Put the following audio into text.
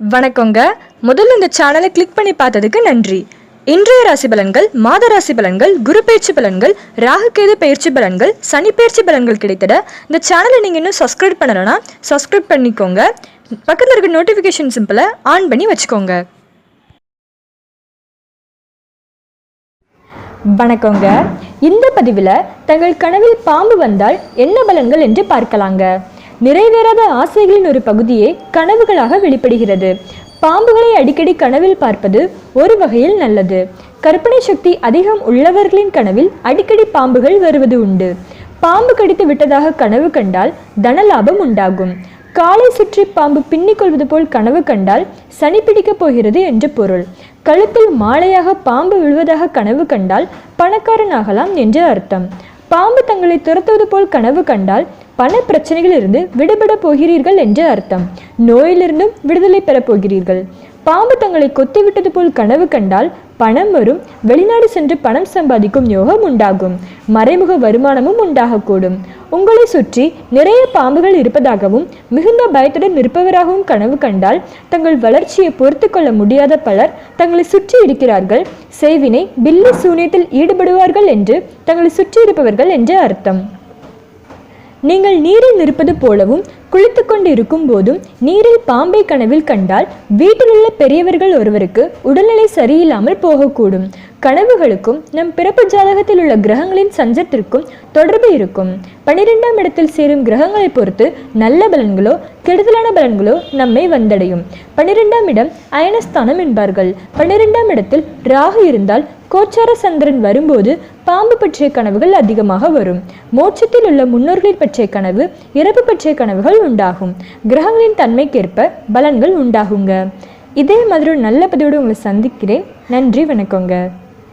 வணக்கங்க. முதல்ல இந்த சேனலை கிளிக் பண்ணி பார்த்ததுக்கு நன்றி. இன்றைய ராசி பலன்கள் மாத ராசி பலன்கள் குரு பயிற்சி பலன்கள் ராகுகேது பயிற்சி பலன்கள் சனி பயிற்சி பலன்கள் கிடைத்திட இந்த சேனலை நீங்கள் இன்னும் சப்ஸ்கிரைப் பண்ணலைன்னா சப்ஸ்கிரைப் பண்ணிக்கோங்க. பக்கத்தில் இருக்க நோட்டிஃபிகேஷன் சிம்பிளை ஆன் பண்ணி வச்சுக்கோங்க. வணக்கங்க. இந்த பதிவில் தங்கள் கனவில் பாம்பு வந்தால் என்ன பலன்கள் என்று பார்க்கலாங்க. நிறைவேறாத ஆசைகளின் ஒரு பகுதியே கனவுகளாக வெளிப்படுகிறது. பாம்புகளை அடிக்கடி கனவில் பார்ப்பது ஒரு வகையில் நல்லது. கற்பனை சக்தி அதிகம் உள்ளவர்களின் கனவில் அடிக்கடி பாம்புகள் வருவது உண்டு. பாம்பு கடித்து விட்டதாக கனவு கண்டால் தனலாபம் உண்டாகும். காலை சுற்றி பாம்பு பின்னிக் கொள்வது போல் கனவு கண்டால் சனி பிடிக்கப் போகிறது என்று பொருள். கழுத்தில் மாலையாக பாம்பு விழுவதாக கனவு கண்டால் பணக்காரனாகலாம் என்று அர்த்தம். பாம்பு தங்களை துரத்துவது போல் கனவு கண்டால் பல பிரச்சனைகளிலிருந்து விடுபட போகிறீர்கள் என்று அர்த்தம். நோயிலிருந்தும் விடுதலை பெறப் போகிறீர்கள். பாம்பு தங்களை கொத்திவிட்டது போல் கனவு கண்டால் பணம் வரும் வெளிநாடு சென்று பணம் சம்பாதிக்கும் யோகம் உண்டாகும். மறைமுக வருமானமும் உண்டாகக்கூடும். உங்களை சுற்றி நிறைய பாம்புகள் இருப்பதாகவும் மிகுந்த பயத்துடன் இருப்பவராகவும் கனவு கண்டால் தங்கள் வளர்ச்சியை பொறுத்து கொள்ள முடியாத பலர் தங்களை சுற்றி இருக்கிறார்கள். செய்வினை பில்லி சூனியத்தில் ஈடுபடுவார்கள் என்று தங்களை சுற்றி இருப்பவர்கள் என்று அர்த்தம். நீங்கள் நீரில் இருப்பது போலவும் குளித்து கொண்டு இருக்கும் போதும் நீரில் பாம்பை கனவில் கண்டால் வீட்டில் உள்ள பெரியவர்கள் ஒருவருக்கு உடல்நிலை சரியில்லாமல் போகக்கூடும். கனவுகளுக்கும் நம் பிறப்பு ஜாதகத்தில் உள்ள கிரகங்களின் சஞ்சத்திற்கும் தொடர்பு இருக்கும். பனிரெண்டாம் இடத்தில் சேரும் கிரகங்களை பொறுத்து நல்ல பலன்களோ கெடுதலான பலன்களோ நம்மை வந்தடையும். பனிரெண்டாம் இடம் அயனஸ்தானம் என்பார்கள். பனிரெண்டாம் இடத்தில் ராகு இருந்தால் கோச்சார சந்திரன் வரும்போது பாம்பு பற்றிய கனவுகள் அதிகமாக வரும். மோட்சத்தில் உள்ள முன்னோர்களின் பற்றிய கனவு இறப்பு பற்றிய கனவுகள் உண்டாகும். கிரகங்களின் தன்மைக்கேற்ப பலன்கள் உண்டாகுங்க. இதே மாதிரி ஒரு நல்ல பதிவோடு உங்களை சந்திக்கிறேன். நன்றி வணக்கங்க.